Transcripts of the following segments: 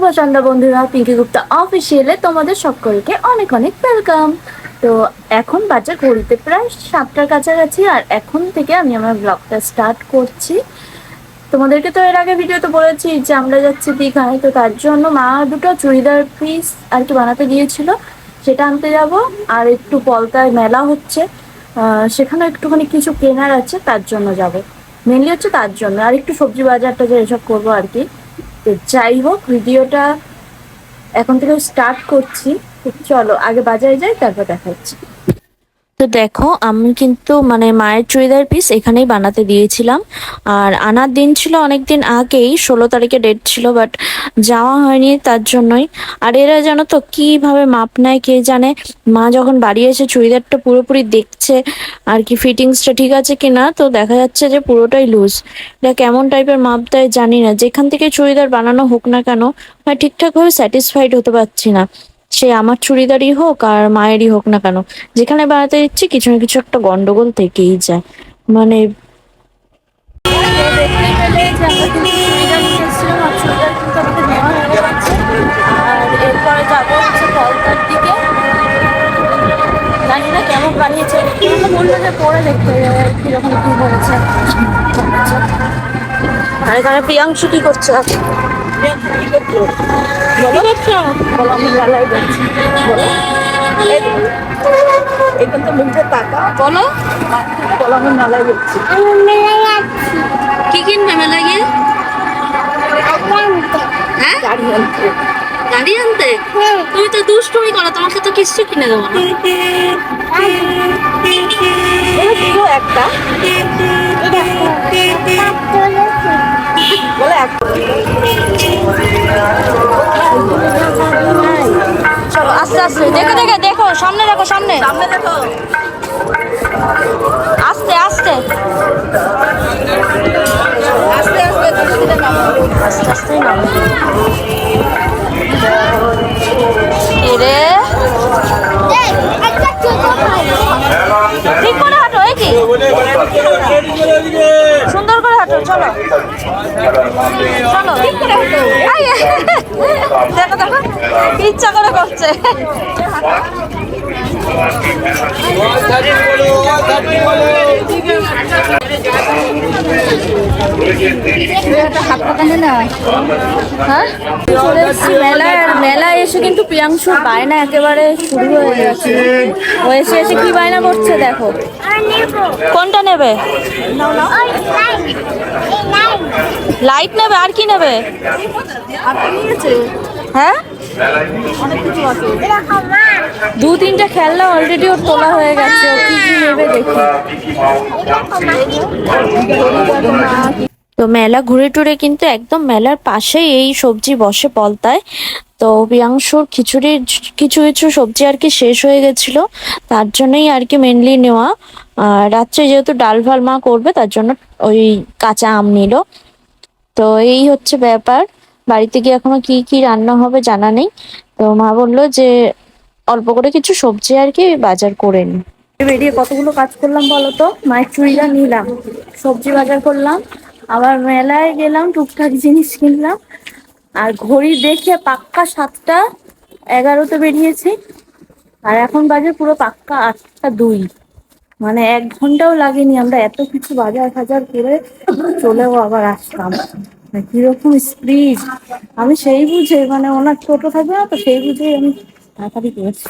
শুভ বন্ধুরা পিঙ্কি গুপ্তা অফিসিয়ালে তোমাদের সকলকে অনেক অনেক ওয়েলকাম তো এখন বাজার ঘড়িতে প্রায় সাতটার কাছাকাছি আর এখন থেকে আমি আমার ব্লগটা স্টার্ট করছি। তোমাদেরকে তো এর আগে ভিডিওতে বলেছি যে আমরা যাচ্ছি দীঘায়, তো তার জন্য মা দুটো চুড়িদার পিস আর কি বানাতে গিয়েছিল, সেটা আনতে যাব। আর একটু পলতায় মেলা হচ্ছে সেখানে একটুখানি কিছু কেনার আছে, তার জন্য যাব। মেনলি হচ্ছে তার জন্য। আর একটু সবজি বাজারটা যে এসব করব আর কি। তো যাই হোক ভিডিওটা এখন থেকে স্টার্ট করছি। চলো আগে বাজারে যাই তারপর দেখাচ্ছি তো দেখো, আমি কিন্তু মানে মায়ের চুড়িদার পিস এখানেই বানাতে দিয়েছিলাম। আর আনার দিন ছিল অনেক দিন আগেই, ষোলো তারিখে ডেট ছিল বাট যাওয়া হয়নি তার জন্যই। আর এরা জানো তো কীভাবে মাপ নেয় কে জানে? মা যখন বাড়ি এসে চুড়িদারটা পুরোপুরি দেখছে, আর কি ফিটিংসটা ঠিক আছে কিনা, তো দেখা যাচ্ছে যে পুরোটাই লুজ এটা কেমন টাইপের মাপ দেয় জানি না। যেখান থেকে চুড়িদার বানানো হোক না কেন আমি ঠিকঠাকভাবে স্যাটিসফাইড হতে পারছি না। সে আমার চুড়িদারই হোক আর মায়েরই হোক না কেন, যেখানে বানাতে দিচ্ছি কিছু না কিছু একটা গন্ডগোল থেকেই যায়। মানে এরপরে যাব আর এখানে প্রিয়াংশু কি করছে? এখান তো মুখে টাকা বলো। আমি মেলায় কিনবে গিয়ে হ্যাঁ? গাড়ি আনতে আনতে তুমি তো দুষ্টুমি করো তোমাকে তো কিচ্ছু কিনে দেবো একটা বলে আস্তে আস্তে। দেখো দেখে দেখো সামনে দেখো সামনে। সামনে দেখো দেখো দেখো। ইচ্ছা করে করছে। মেলায় এসে কিন্তু প্রিয়াংশুর বায়না একেবারে শুরু হয়ে গেছে। ও এসে এসে কি বায়না করছে দেখো। কোনটা নেবে? লাইট নেবে। আর কি নেবে? হ্যাঁ? দু তিনটা খেলনা অলরেডি ওর তোলা হয়ে গেছে কি নেবে দেখি। তো মেলা ঘুরে টুরে কিন্তু একদম মেলার পাশেই এই সবজি বসে পলতায়। তো প্রিয়াংশুর খিচুড়ির কিছু কিছু সবজি আর কি শেষ হয়ে গেছিল, তার জন্যই আর কি মেনলি নেওয়া। রাত্রে যেহেতু ডাল ফাল মা করবে, তার জন্য ওই কাঁচা আম নিল। তো এই হচ্ছে ব্যাপার। বাড়িতে গিয়ে এখনও কি কি রান্না হবে জানা নেই। তো মা বলল যে, অল্প করে কিছু সবজি আর কি বাজার করে নি। বেরিয়ে কতগুলো কাজ করলাম বলো তো মায়ের চুড়িদার নিলাম, সবজি বাজার করলাম, আবার মেলায় গেলাম, টুকটাক জিনিস কিনলাম, আর ঘড়ি দেখে পাক্কা সাতটা, এগারোতে বেরিয়েছি, আর এখন বাজে পুরো পাক্কা আটটা দুই। মানে এক ঘন্টাও লাগেনি, আমরা এত কিছু বাজার ফাজার করে চলেও আবার আসলাম। কীরকম স্পিড? আমি সেই বুঝে মানে ওনার টোটো থাকবে না তো সেই বুঝেই আমি তাড়াতাড়ি করেছি।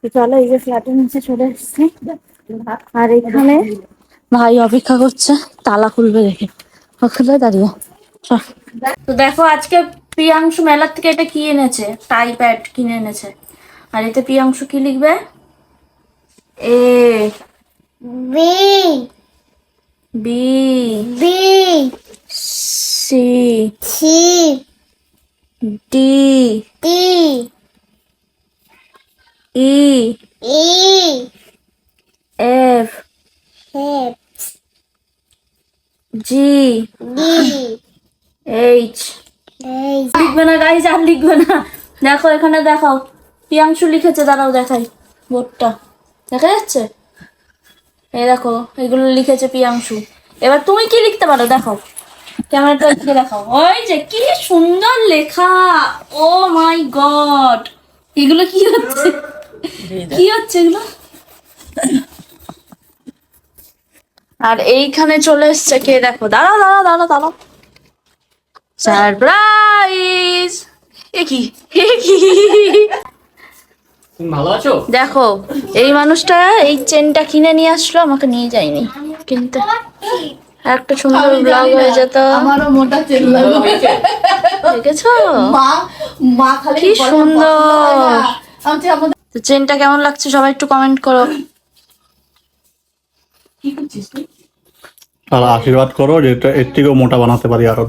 তো চলো এই যে ফ্ল্যাটের নিচে চলে এসেছি। আর এখানে ভাই অপেক্ষা করছে তালা খুলবে দেখে। খুলে দাঁড়িয়ে। তো দেখো আজকে প্রিয়াংশু মেলার থেকে এটা কি এনেছে? টাই প্যাড কিনে এনেছে। আর এতে প্রিয়াংশু কি লিখবে? A B. B B. T D D E E F F G D H H লিখবে না গাইজ আর লিখবে না। দেখো এখানে দেখাও প্রিয়াংশু লিখেছে দাঁড়াও দেখাই বোর্ডটা। দেখা যাচ্ছে? এই দেখো এগুলো লিখেছে প্রিয়াংশু। এবার তুমি কি লিখতে পারো? দেখো। ক্যামেরাটা দিকে দেখাও। ওই যে কি সুন্দর লেখা। Oh my God. এগুলো কি হচ্ছে? কি হচ্ছে এগুলো? আর এইখানে চলে এসছে কে? দেখো দাঁড়াও দাঁড়াও দাঁড়াও দাঁড়াও। সারপ্রাইজ এ কি? এ কি? ভালো আছো? দেখো এই মানুষটা এই চেনটা কিনে নিয়ে আসলো আমাকে নিয়ে যায়নি। কিনতে একটা সুন্দর ব্লগ হয়ে যেত। আমারও মোটা চেন লাগবে দেখেছ? মা মা খালি কি সুন্দর। তো চেনটা কেমন লাগছে সবাই একটু কমেন্ট করো। কি করছিস আর আশীর্বাদ করো যে এটা এর থেকেও মোটা বানাতে পারি আরও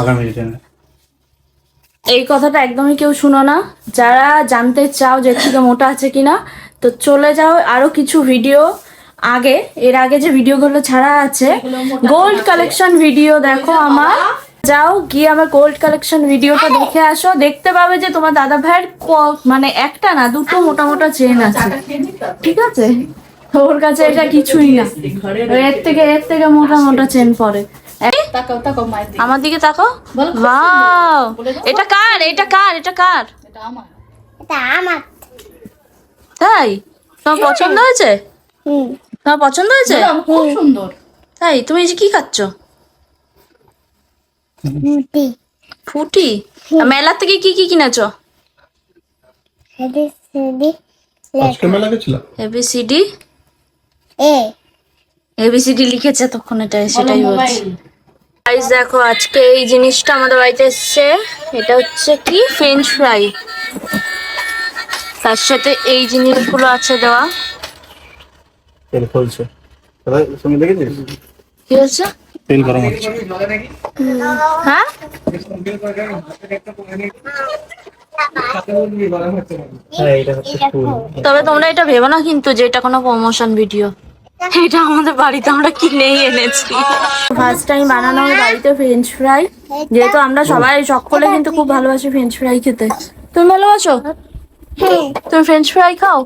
আগামী দিনে। এই কথাটা একদমই কেউ শুনো না। যারা জানতে চাও যে এর থেকে মোটা আছে কিনা তো চলে যাও আরও কিছু ভিডিও আগে এর আগে যে ভিডিওগুলো ছাড়া আছে গোল্ড কালেকশন ভিডিও দেখো আমার। যাও গিয়ে আমার গোল্ড কালেকশন ভিডিওটা দেখে আসো। দেখতে পাবে যে তোমার দাদা ভাইয়ের ক- মানে একটা না দুটো মোটা মোটা চেন আছে। ঠিক আছে? ওর কাছে এটা কিছুই না। এর থেকে এর থেকে মোটা মোটা চেন পরে। আমার দিকে তাকো বলো, ওয়াও এটা কার? এটা কার? এটা কার? এটা আমার। এটা আমার। তাই? তোমার পছন্দ হয়েছে? হুম। তোমার পছন্দ হয়েছে? খুব সুন্দর। তাই? তুমি এই যে কি খাচ্ছ? ফুটি। মেলা থেকে কি কি কিনেছো? আজকে মেলা গেছিল? এবিসিডি এ। এবিসিডি লিখেছে তখন এটা সেটাই বলছি গাইস দেখো আজকে এই জিনিসটা আমাদের বাড়িতে এসছে। এটা হচ্ছে কি? ফ্রেঞ্চ ফ্রাই তার সাথে এই জিনিসগুলো আছে দেওয়া। তেল ফলছে। দাদা সঙ্গে দেখেছিস? কি হচ্ছে তেল গরম হচ্ছে। হ্যাঁ? তবে তোমরা এটা ভেবো না কিন্তু যে এটা কোনো প্রমোশন ভিডিও এটা আমাদের বাড়িতে আমরা কিনেই এনেছি। ফার্স্ট টাইম বানানো হয় বাড়িতে ফ্রেঞ্চ ফ্রাই যেহেতু আমরা সবাই সকলে কিন্তু খুব ভালোবাসি ফ্রেঞ্চ ফ্রাই খেতে। তুমি ভালোবাসো? তুমি ফ্রেঞ্চ ফ্রাই খাও?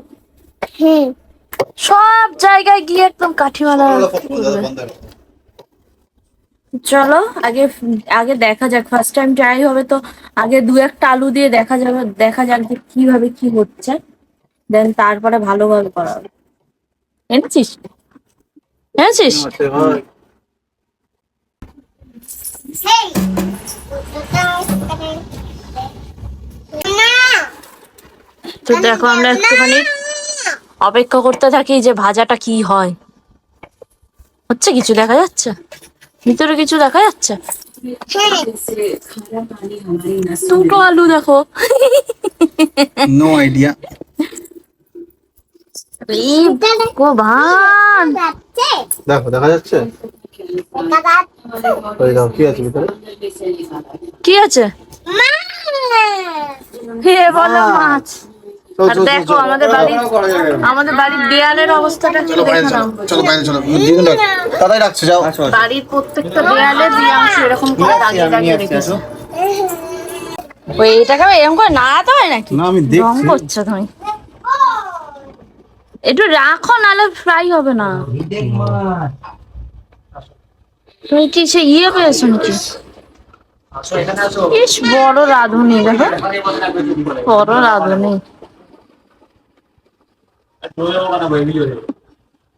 হুম সব জায়গায় গিয়ে একদম কাঠিমালা চলো আগে আগে দেখা যাক ফার্স্ট টাইম ট্রাই হবে তো আগে দু একটা আলু দিয়ে দেখা যাবে দেখা যাক যে কীভাবে কি হচ্ছে। দেন তারপরে ভালোভাবে করা হবে। এনেছিস? এনেছিস? তো দেখো আমরা একটুখানি অপেক্ষা করতে থাকি যে ভাজাটা কি হয়। হচ্ছে কিছু দেখা যাচ্ছে? ভিতরে কিছু দেখা যাচ্ছে? দুটো আলু দেখো। নো আইডিয়া ভগবান। দেখো দেখা যাচ্ছে? দাদা ওই দেখো কি আছে ভিতরে? কি আছে? হে বলো মাছ। আর দেখো আমাদের বাড়ির আমাদের বাড়ির দেয়ালের অবস্থাটা কি দেখো না চলো বাইরে চলো। দাদাই রাখছে যাও। বাড়ির প্রত্যেকটা দেয়ালে দিয়াংশ এরকম করে দাগিয়ে দাগিয়ে রেখেছে। ওই এটাকে এরকম করে নাড়াতে হয় নাকি? না আমি রং করছ তুমি। একটু রাখো নাহলে ফ্রাই হবে না। তুমি কি সে ইয়ে পেয়েছ নাকি? ইস বড় রাঁধুনি দেখো। বড় রাঁধুনি।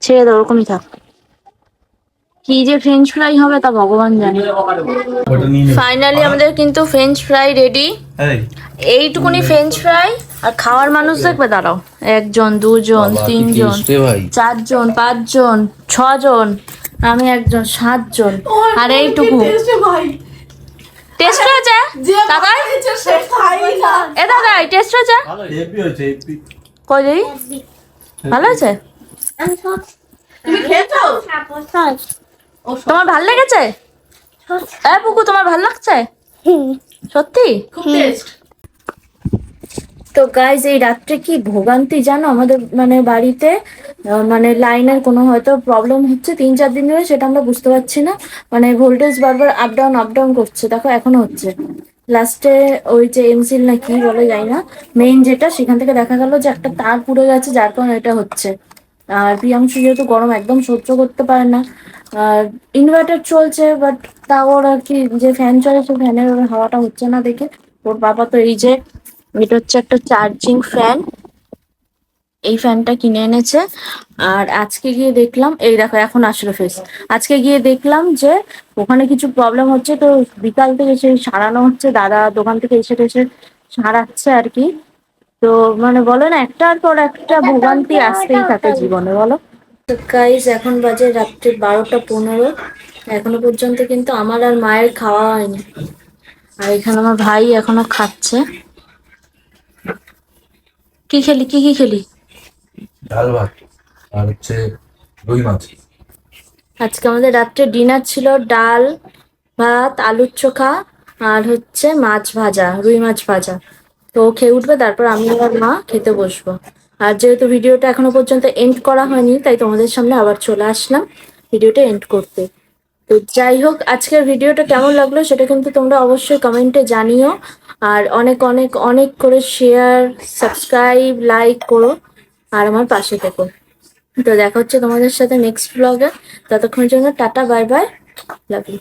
ছেড়ে দাও ওরকমই থাক। কি যে ফ্রেঞ্চ ফ্রাই হবে তা ভগবান জানে। ফাইনালি আমাদের কিন্তু ফ্রেঞ্চ ফ্রাই রেডি এইটুকুনি ফ্রেঞ্চ ফ্রাই আর খাওয়ার মানুষ দেখবে দাঁড়াও। একজন দুজন তিনজন চারজন পাঁচজন ছজন আমি একজন সাতজন। আর এইটুকু। টেস্ট হয়েছে দাদা? এ দাদা টেস্ট হয়েছে কই ভালো আছে? তুমি খেয়েছো? তোমার ভালো লেগেছে? এ পুকু তোমার ভালো লাগছে? সত্যি? খুব টেস্ট তো গাইজ এই রাত্রে কি ভোগান্তি জানো? আমাদের মানে বাড়িতে মানে লাইনের কোনো হয়তো প্রবলেম হচ্ছে তিন চার দিন ধরে সেটা আমরা বুঝতে পারছি না। মানে ভোল্টেজ বারবার আপ ডাউন আপ ডাউন করছে। দেখো এখনও হচ্ছে। লাস্টে ওই যে এমসিল না কি বলা যায় না মেইন যেটা, সেখান থেকে দেখা গেল যে একটা তার পুড়ে গেছে, যার কারণে এটা হচ্ছে। আর প্রিয়াংশু যেহেতু গরম একদম সহ্য করতে পারে না। আর ইনভার্টার চলছে বাট তাও ওর আর কি যে ফ্যান চলেছে ফ্যানের হাওয়াটা হচ্ছে না দেখে। ওর বাবা তো এই যে, এটা হচ্ছে একটা চার্জিং ফ্যান এই ফ্যানটা কিনে এনেছে। আর আজকে গিয়ে দেখলাম এই দেখো এখন আসলো ফেস আজকে গিয়ে দেখলাম যে ওখানে কিছু প্রবলেম হচ্ছে। তো বিকাল থেকে সেই সারানো হচ্ছে দাদা দোকান থেকে এসে এসে সারাচ্ছে আর কি। তো মানে বলো না একটার পর একটা ভোগান্তি আসতেই থাকে জীবনে বলো? গাইজ এখন বাজে রাত্রি বারোটা পনেরো। এখনও পর্যন্ত কিন্তু আমার আর মায়ের খাওয়া হয়নি। আর এখানে আমার ভাই এখনও খাচ্ছে। কি খেলি কি কি খেলি? ডাল ভাত আর হচ্ছে রুই মাছ। আজকে আমাদের রাত্রে ডিনার ছিল ডাল, ভাত, আলুর চোখা আর হচ্ছে মাছ ভাজা, রুই মাছ ভাজা। তো খেয়ে উঠবে, তারপর আমি আর মা খেতে বসবো। আর যেহেতু ভিডিওটা এখনও পর্যন্ত এন্ড করা হয়নি, তাই তোমাদের সামনে আবার চলে আসলাম ভিডিওটা এন্ড করতে। তো যাই হোক, আজকের ভিডিওটা কেমন লাগল সেটা কিন্তু তোমরা অবশ্যই কমেন্টে জানিও। আর অনেক অনেক অনেক করে শেয়ার সাবস্ক্রাইব লাইক করো। আর আমার পাশে থেকো। তো দেখা হচ্ছে তোমাদের সাথে নেক্সট ব্লগে ততক্ষণের জন্য tata bye bye love you